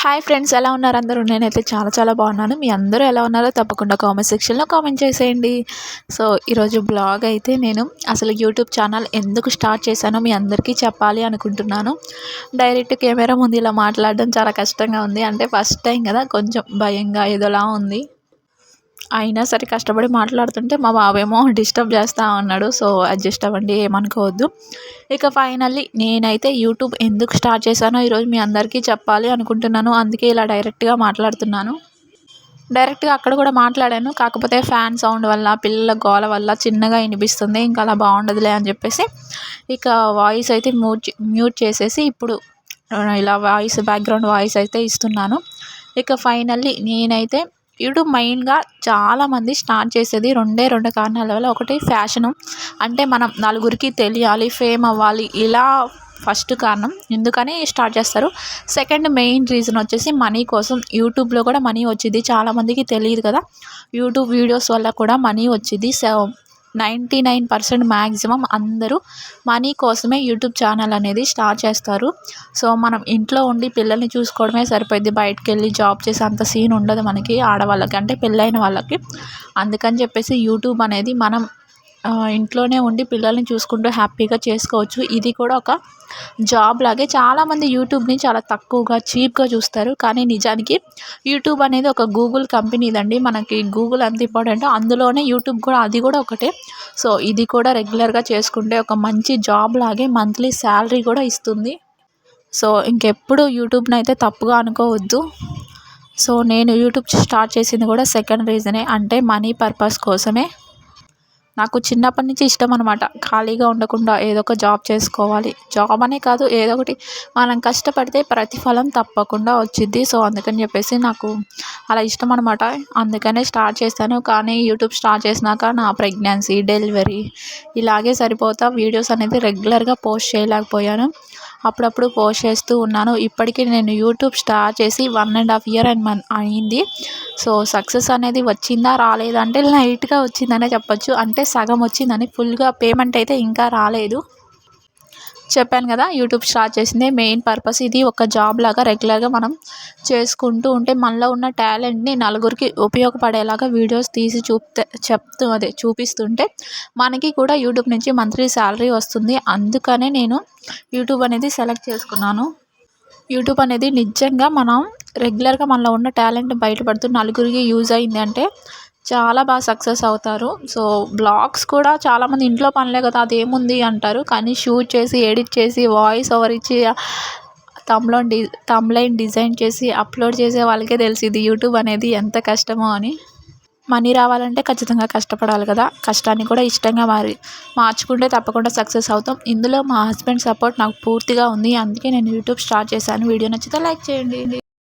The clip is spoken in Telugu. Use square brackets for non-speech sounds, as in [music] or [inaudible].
హాయ్ ఫ్రెండ్స్ ఎలా ఉన్నారు అందరూ? నేనైతే చాలా చాలా బాగున్నాను. మీ అందరూ ఎలా ఉన్నారో తప్పకుండా కామెంట్ సెక్షన్లో కామెంట్ చేసేయండి. సో ఈరోజు బ్లాగ్ అయితే నేను అసలు యూట్యూబ్ ఛానల్ ఎందుకు స్టార్ట్ చేశానో మీ అందరికీ చెప్పాలి అనుకుంటున్నాను. డైరెక్ట్ కెమెరా ముందు ఇలా మాట్లాడడం చాలా కష్టంగా ఉంది. అంటే ఫస్ట్ టైం కదా కొంచెం భయంగా ఏదోలా ఉంది. అయినా సరే కష్టపడి మాట్లాడుతుంటే మా బాబేమో [laughs] డిస్టర్బ్ చేస్తూ ఉన్నాడు. సో అడ్జస్ట్ అవ్వండి ఏమనుకోవద్దు. ఇక ఫైనల్లీ నేనైతే యూట్యూబ్ ఎందుకు స్టార్ట్ చేశానో ఈరోజు మీ అందరికీ చెప్పాలి అనుకుంటున్నాను. అందుకే ఇలా డైరెక్ట్గా మాట్లాడుతున్నాను. డైరెక్ట్గా అక్కడ కూడా మాట్లాడాను. కాకపోతే ఫ్యాన్ సౌండ్ వల్ల పిల్లల గోల వల్ల చిన్నగా వినిపిస్తుంది. ఇంకా అలా బాగుండదులే అని చెప్పేసి ఇక వాయిస్ అయితే మ్యూట్ మ్యూట్ చేసేసి ఇప్పుడు ఇలా వాయిస్ బ్యాక్గ్రౌండ్ వాయిస్ అయితే ఇస్తున్నాను. ఇక ఫైనల్లీ నేనైతే యూట్యూబ్ మెయిన్గా చాలామంది స్టార్ట్ చేసేది రెండే రెండు కారణాల వల్ల. ఒకటి ఫ్యాషను. అంటే మనం నలుగురికి తెలియాలి ఫేమ్ అవ్వాలి. ఇలా ఫస్ట్ కారణం. ఎందుకని స్టార్ట్ చేస్తారు? సెకండ్ మెయిన్ రీజన్ వచ్చేసి మనీ కోసం. యూట్యూబ్లో కూడా మనీ వచ్చింది. చాలామందికి తెలియదు కదా. యూట్యూబ్ వీడియోస్ వల్ల కూడా మనీ వచ్చింది. So ninety nine percent maximum అందరూ మనీ కోసమే యూట్యూబ్ ఛానల్ అనేది స్టార్ట్ చేస్తారు. సో మనం ఇంట్లో ఉండి పిల్లల్ని చూసుకోవడమే సరిపోయింది. బయటకు వెళ్ళి జాబ్ చేసే అంత సీన్ ఉండదు మనకి ఆడవాళ్ళకి అంటే పెళ్ళైన వాళ్ళకి. అందుకని చెప్పేసి యూట్యూబ్ అనేది మనం ఇంట్లోనే ఉండి పిల్లల్ని చూసుకుంటూ హ్యాపీగా చేసుకోవచ్చు. ఇది కూడా ఒక జాబ్ లాగే చాలామంది యూట్యూబ్ని చాలా తక్కువగా చీప్గా చూస్తారు. కానీ నిజానికి యూట్యూబ్ అనేది ఒక గూగుల్ కంపెనీదండి మనకి గూగుల్ ఎంత ఇంపార్టెంట్ అందులోనే యూట్యూబ్ కూడా అది కూడా ఒకటే. సో ఇది కూడా రెగ్యులర్గా చేసుకుంటే ఒక మంచి జాబ్ లాగే మంత్లీ శాలరీ కూడా ఇస్తుంది. సో ఇంకెప్పుడు యూట్యూబ్ని అయితే తప్పుగా అనుకోవద్దు. సో నేను యూట్యూబ్ స్టార్ట్ చేసింది కూడా సెకండ్ రీజనే అంటే మనీ పర్పస్ కోసమే. నాకు చిన్నప్పటి నుంచి ఇష్టం అనమాట ఖాళీగా ఉండకుండా ఏదో ఒక జాబ్ చేసుకోవాలి. జాబ్ అనే కాదు ఏదో ఒకటి. మనం కష్టపడితే ప్రతిఫలం తప్పకుండా వచ్చిద్ది. సో అందుకని చెప్పేసి నాకు అలా ఇష్టం అనమాట అందుకనే స్టార్ట్ చేశాను. కానీ యూట్యూబ్ స్టార్ట్ చేసినాక నా ప్రెగ్నెన్సీ డెలివరీ ఇలాగే సరిపోతా. వీడియోస్ అనేది రెగ్యులర్గా పోస్ట్ చేయలేకపోయాను. అప్పుడప్పుడు పోస్ట్ చేస్తూ ఉన్నాను. ఇప్పటికీ నేను యూట్యూబ్ స్టార్ట్ చేసి one and half year and Mann అయింది. సో సక్సెస్ అనేది వచ్చిందా రాలేదా అంటే లైట్గా వచ్చిందనే చెప్పొచ్చు. అంటే సగం వచ్చిందని ఫుల్గా పేమెంట్ అయితే ఇంకా రాలేదు. చెప్పాను కదా యూట్యూబ్ స్టార్ట్ చేసింది. మెయిన్ పర్పస్ ఇది ఒక జాబ్ లాగా రెగ్యులర్గా మనం చేసుకుంటూ ఉంటే మనలో ఉన్న టాలెంట్ని నలుగురికి ఉపయోగపడేలాగా వీడియోస్ తీసి చూపితే చెప్తూ అదే చూపిస్తుంటే మనకి కూడా యూట్యూబ్ నుంచి మంత్లీ శాలరీ వస్తుంది. అందుకనే నేను యూట్యూబ్ అనేది సెలెక్ట్ చేసుకున్నాను. యూట్యూబ్ అనేది నిజంగా మనం రెగ్యులర్గా మనలో ఉన్న టాలెంట్ బయటపడుతూ నలుగురికి యూజ్ అయింది అంటే చాలా బాగా సక్సెస్ అవుతారు. సో బ్లాగ్స్ కూడా చాలామంది ఇంట్లో పనిలే కదా అదేముంది అంటారు. కానీ షూట్ చేసి ఎడిట్ చేసి వాయిస్ ఓవర్ ఇచ్చి తమ్లో డి తమ్లైన్ డిజైన్ చేసి అప్లోడ్ చేసే వాళ్ళకే తెలిసింది యూట్యూబ్ అనేది ఎంత కష్టమో అని. మనీ రావాలంటే ఖచ్చితంగా కష్టపడాలి కదా. కష్టాన్ని కూడా ఇష్టంగా మారి మార్చుకుంటే తప్పకుండా సక్సెస్ అవుతాం. ఇందులో మా హస్బెండ్ సపోర్ట్ నాకు పూర్తిగా ఉంది. అందుకే నేను యూట్యూబ్ స్టార్ట్ చేశాను. వీడియో నచ్చితే లైక్ చేయండి.